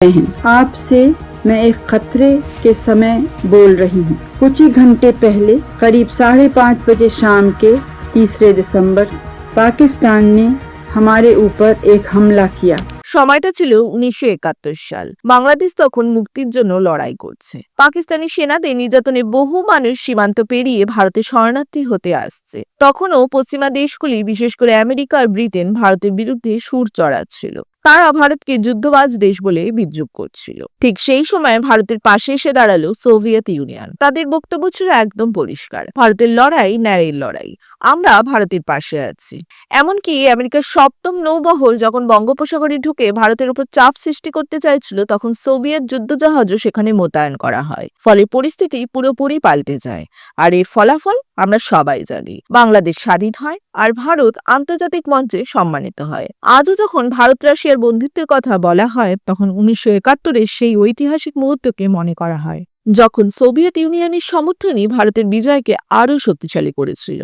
हैं आपसे मैं एक खतरे के समय बोल रही हूँ कुछ ही घंटे पहले करीब साढ़े पाँच बजे शाम के तीसरे दिसंबर पाकिस्तान ने हमारे ऊपर एक हमला किया সময়টা ছিল উনিশশো একাত্তর সাল বাংলাদেশ তখন মুক্তির জন্য লড়াই করছে পাকিস্তানি সেনাদের নির্যাতনে বহু মানুষ সীমান্ত পেরিয়ে ভারতে শরণার্থী হতে আসছে তখনও পশ্চিমা দেশগুলি বিশেষ করে আমেরিকা আর ব্রিটেন ভারতের বিরুদ্ধে সুর চড়াচ্ছিল তারা ভারতকে যুদ্ধবাজ দেশ বলে বিদ্রুপ করছিল। ঠিক সেই সময় ভারতের পাশে এসে দাঁড়াল সোভিয়েত ইউনিয়ন। তাদের বক্তব্য ছিল একদম পরিষ্কার। ভারতের লড়াই, ন্যায়ের লড়াই। আমরা ভারতের পাশে আছি। এমনকি আমেরিকার সপ্তম নৌবহর যখন বঙ্গোপসাগরে ঢুকে ভারতের উপর চাপ সৃষ্টি করতে চাইছিল, তখন সোভিয়েত যুদ্ধজাহাজও সেখানে মোতায়েন করা হয়। ফলে পরিস্থিতি পুরোপুরি পাল্টে যায়। আর এর ফলাফল আমরা সবাই জানি। বাংলাদেশ স্বাধীন হয় আর ভারত আন্তর্জাতিক মঞ্চে সম্মানিত হয়। আজও যখন ভারত রাশিয়ার বন্ধুত্বের কথা বলা হয়, তখন উনিশশো একাত্তরের সেই ঐতিহাসিক মুহূর্তকে মনে করা হয়, যখন সোভিয়েত ইউনিয়নের সমর্থনই ভারতের বিজয়কে আরও শক্তিশালী করেছিল।